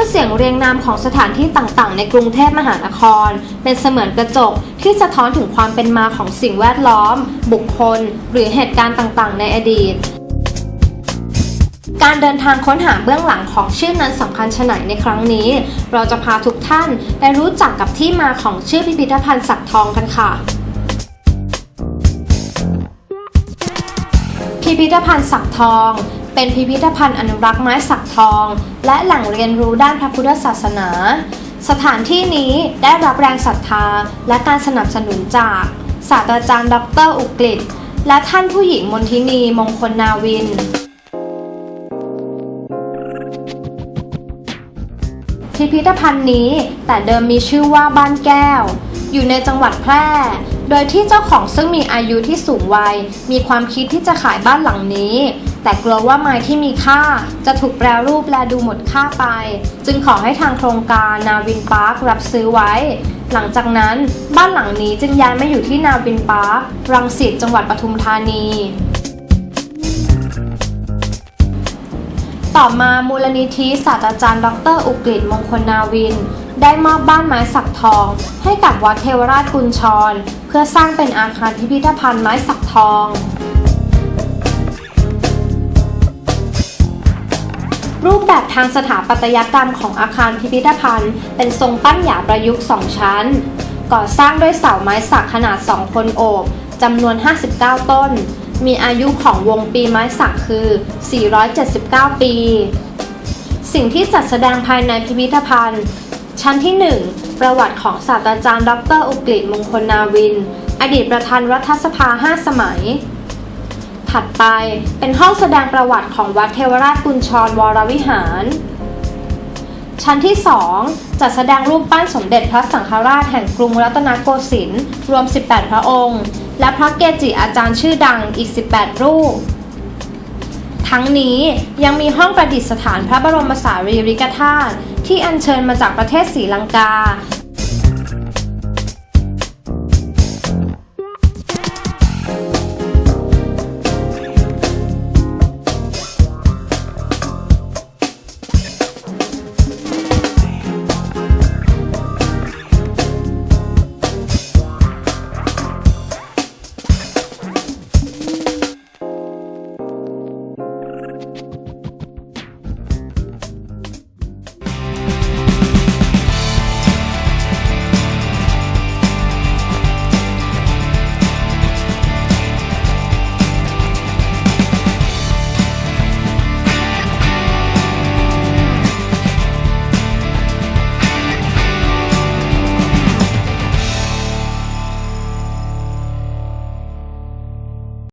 ชื่อเสียงเรียงนามของสถานที่ต่างๆ ในกรุงเทพมหานคร เป็นเสมือนกระจกที่สะท้อนถึงความเป็นมาของสิ่งแวดล้อม บุคคล หรือเหตุการณ์ต่างๆ ในอดีต การเดินทางค้นหาเบื้องหลังของชื่อนั้นสำคัญชะไหนในครั้งนี้ เราจะพาทุกท่านได้รู้จักกับที่มาของชื่อพิพิธภัณฑ์สักทองกันค่ะพิพิธภัณฑ์สักทอง เป็นพิพิธภัณฑ์อนุรักษ์ไม้สักทอง และแหล่งเรียนรู้ด้านพระพุทธศาสนา สถานที่นี้ได้รับแรงศรัทธาและการสนับสนุนจากศาสตราจารย์ดรอุกฤษและท่านผู้หญิงมนทินีมงคลนาวิน พิพิธภัณฑ์นี้แต่เดิมมีชื่อว่าบ้านแก้ว อยู่ในจังหวัดแพร่ โดยที่เจ้าของซึ่งมีอายุที่สูงวัย มีความคิดที่จะขายบ้านหลังนี้ แต่กลัวว่าไม้ที่มีค่าจะถูกแปรรูปและดูหมดค่าไป จึงขอให้ทางโครงการนาวินพาร์ครับซื้อไว้ หลังจากนั้นบ้านหลังนี้จึงย้ายมาอยู่ที่นาวินพาร์ครังสิตจังหวัดปทุมธานี ต่อมามูลนิธิศาสตราจารย์ดรอุกฤษมงคลนาวิน ได้มอบบ้านไม้สักทอง ให้กับวัดเทวราชกุญชร เพื่อสร้างเป็นอาคารพิพิธภัณฑ์ไม้สักทอง รูปแบบทางสถาปัตยกรรมของอาคารพิพิธภัณฑ์ เป็นทรงปั้นหยาประยุกต์ 2 ชั้น ก่อสร้างด้วยเสาไม้สักขนาด 2 คนโอบจำนวน 59 ต้น มีอายุของวงปีไม้สักคือ 479 ปี สิ่งที่จัดแสดงภายในพิพิธภัณฑ์ ชั้นที่ 1 ประวัติของศาสตราจารย์ ดร อุกฤษมงคลนาวิน อดีตประธานรัฐสภา 5 สมัย ถัดไปเป็นห้องแสดงประวัติของวัดเทวราชกุญชรวรวิหาร ชั้นที่ 2 จัดแสดงรูปปั้นสมเด็จพระสังฆราชแห่งกรุงรัตนโกสินทร์รวม 18 พระองค์ และพระเกจิอาจารย์ชื่อดังอีก 18 รูป ทั้งนี้ยังมีห้องประดิษฐานพระบรมสารีริกธาตุที่อัญเชิญมาจากประเทศศรีลังกา you